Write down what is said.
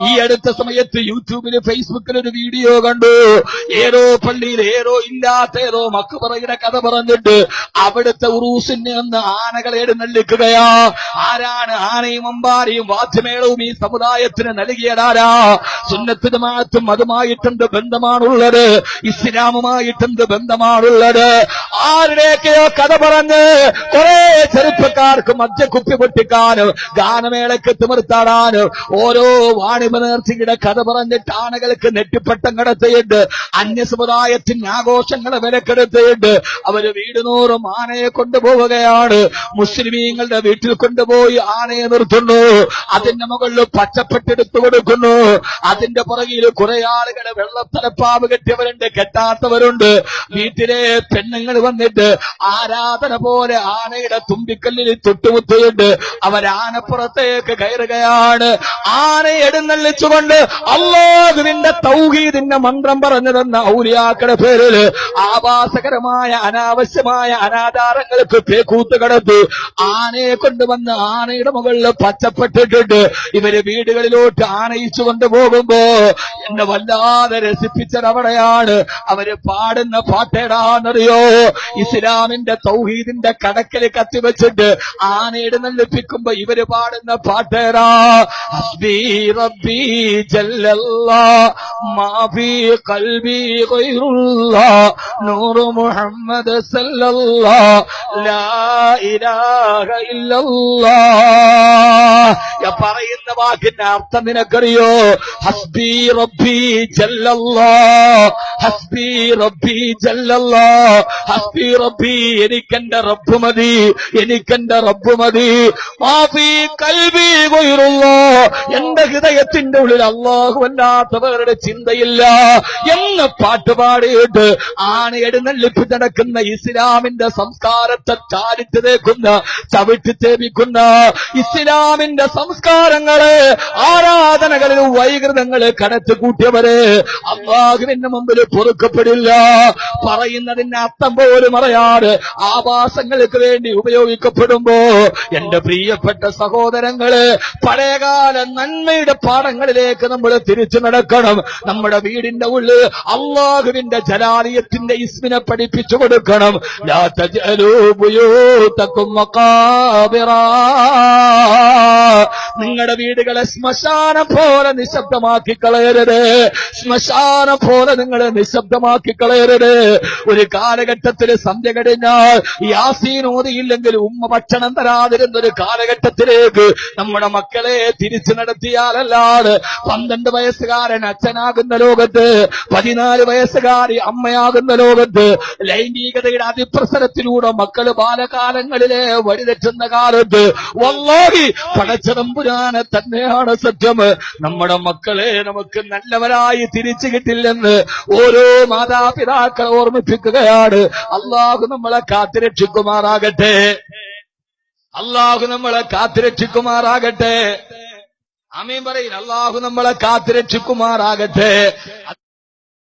ഈ അടുത്ത സമയത്ത് യൂട്യൂബിൽ ഫേസ്ബുക്കിൽ ഒരു വീഡിയോ കണ്ടു. ഏതോ പള്ളിയിൽ ഏതോ ഇല്ലാത്ത ഏതോ മക്കുപറയുടെ കഥ പറഞ്ഞിട്ട് അവിടുത്തെ ഉറൂസിന് അന്ന് ആനകളെ എഴുന്നള്ളിക്കുകയാ ആരാണ് ആനയും അമ്പാരിയും വാദ്യമേളവും ഈ സമുദായത്തിന് നൽകിയതാരാ സുന്നത്ത് ജമാഅത്തും അതുമായിട്ടെന്ത് ബന്ധമാണുള്ളത്? ഇസ്ലാമുമായിട്ടെന്ത് ബന്ധമാണുള്ളത്? ആരുടെയൊക്കെയോ കഥ പറഞ്ഞ് കുറെ ചെറുപ്പക്കാർക്ക് മദ്യക്കുപ്പി പൊട്ടിക്കാനും ഗാനമേളയ്ക്ക് തിമിർത്താടാനും ഓരോ വാണിഭ നേർച്ചയുടെ കഥ പറഞ്ഞിട്ട് ആനകൾക്ക് നെറ്റിപ്പട്ടം കിടത്തിയിട്ട് അന്യ സമുദായത്തിന് ആഘോഷങ്ങളെ വിലക്കെടുത്തിയിട്ട് അവർ വീട് നൂറും ആനയെ കൊണ്ടുപോവുകയാണ്. മുസ്ലിമീങ്ങളുടെ വീട്ടിൽ കൊണ്ടുപോയി ആനയെ നിർത്തുന്നു. അതിന്റെ മുകളിൽ പച്ചപ്പെട്ടെടുത്തു കൊടുക്കുന്നു. അതിന്റെ പുറകിൽ കുറെ ആളുകളെ വെള്ളത്തലപ്പാവ് കെട്ടിയവരുണ്ട് കെട്ടാത്തവരുണ്ട്. വീട്ടിലെ പെണ്ണുങ്ങൾ വന്നിട്ട് ആരാധന പോലെ ആനയുടെ തുമ്പിക്കല്ലിൽ തൊട്ടുമുത്തിയിട്ട് അവരാനപ്പുറത്തേക്ക് കയറുകയാണ്. ആന എഴുന്നള്ളിച്ചുകൊണ്ട് അള്ളാഹുവിന്റെ തൗഹീദിന്റെ മന്ത്രം പറഞ്ഞു തന്ന ഔലിയാക്കളുടെ പേരിൽ ആവാസകരമായ അനാവശ്യമായ അനാചാരങ്ങൾക്ക് പേക്കൂത്ത് കടത്തു ആനയെ കൊണ്ടുവന്ന് ആനയുടെ മുകളിൽ പച്ചപ്പെട്ടിട്ടിട്ട് ഇവർ വീടുകളിലോട്ട് ആനയിച്ചു കൊണ്ടുപോകുമ്പോ എന്നെ വല്ലാതെ രസിപ്പിച്ചത് അവിടെയാണ് അവർ പാടുന്ന പാട്ടേടാന്നറിയോ ഇസ്ലാമിന്റെ തൗഹീദിന്റെ കടക്കൽ കത്തിവെച്ചിട്ട് ആനയുടെ നല്ലിപ്പിക്കുമ്പോ ഇവർ പാടുന്ന പാട്ടേടാ? റബ്ബി നൂറ് മുഹമ്മദ് ഞാൻ പറയുന്ന വാക്കിന്റെ അർത്ഥം നിനക്കറിയോ? ഹസ്ബി റബ്ബി ജല്ലല്ലാ. ഹസ്ബി റബ്ബി ജല്ലല്ലാ. ഹസ്ബി റബ്ബി എനിക്കെന്റെ റബ്ബ് മതി. എനിക്കെന്റെ റബ്ബ് മതി. മാഫി കൽബി ഗൈറുല്ലാ. എന്റെ ഹൃദയത്തിന്റെ ഉള്ളിൽ അള്ളാഹു അല്ലാത്തവരുടെ ചിന്തയില്ല. എന്ന് പാട്ടുപാടിയിട്ട് ആണ് എഴുന്നള്ളിപ്പ് നടക്കുന്ന ഇസ്ലാമിന്റെ സംസ്കാരത്തെ ചാരിറ്റ് തേക്കുന്ന ചവിട്ടി തേപിക്കുന്ന ഇസ്ലാമിന്റെ സംസ്കാരങ്ങളെ ആരാധനകളിൽ വൈകൃതങ്ങളെ കടത്തുകൂട്ടിയവര് അള്ളാഹുവിന്റെ മുമ്പിൽ പൊറുക്കപ്പെടില്ല പറയുന്നതിന്റെ അർത്ഥം പോലും അറിയാതെ ആവാസങ്ങൾക്ക് വേണ്ടി ഉപയോഗിക്കപ്പെടുമ്പോ എന്റെ പ്രിയപ്പെട്ട സഹോദരങ്ങൾ പഴയകാല നന്മയുടെ പാഠങ്ങളിലേക്ക് നമ്മൾ തിരിച്ചു നടക്കണം. നമ്മുടെ വീടിന്റെ ഉള്ളിൽ അള്ളാഹുവിന്റെ ജലാലയത്തിന്റെ ഇസ്മിനെ പഠിപ്പിച്ചു കൊടുക്കണം. ലാ തക്കും. നിങ്ങളുടെ വീടുകളെ ശ്മശാനം പോലെ നിശബ്ദമാക്കി കളയരുത്. ശ്മശാനം പോലെ നിങ്ങളെ നിശബ്ദമാക്കി കളയരുത്. ഒരു കാലഘട്ടത്തിൽ സന്ധ്യ കഴിഞ്ഞാൽ യാസീൻ ഓതിയില്ലെങ്കിൽ ഉമ്മ ഭക്ഷണം തരാതിരുന്ന ഒരു കാലഘട്ടത്തിലേക്ക് നമ്മുടെ മക്കളെ തിരിച്ചു നടത്തിയാലല്ലാതെ പന്ത്രണ്ട് വയസ്സുകാരൻ അച്ഛനാകുന്ന ലോകത്ത് പതിനാല് വയസ്സുകാരി അമ്മയാകുന്ന ലോകത്ത് ലൈംഗികതയുടെ അതിപ്രസരത്തിലൂടെ മക്കൾ ബാലകാലങ്ങളിലെ വഴിതെറ്റുന്ന കാലത്ത് വല്ലാഹി പടച്ചതമ്പുരാനെ തന്നെയാണ് സത്യം. നമ്മുടെ മക്കളെ നമുക്ക് നല്ലവരായി തിരിച്ചു കിട്ടില്ലെന്ന് ഓരോ മാതാപിതാക്കളെ ഓർമ്മിപ്പിക്കുകയാണ്. അള്ളാഹു നമ്മളെ കാത്തിരക്ഷിക്കുമാറാകട്ടെ. അള്ളാഹു നമ്മളെ കാത്തിരക്ഷിക്കുമാറാകട്ടെ. അമീൻ പറയും. അള്ളാഹു നമ്മളെ കാത്തിരക്ഷിക്കുമാറാകട്ടെ.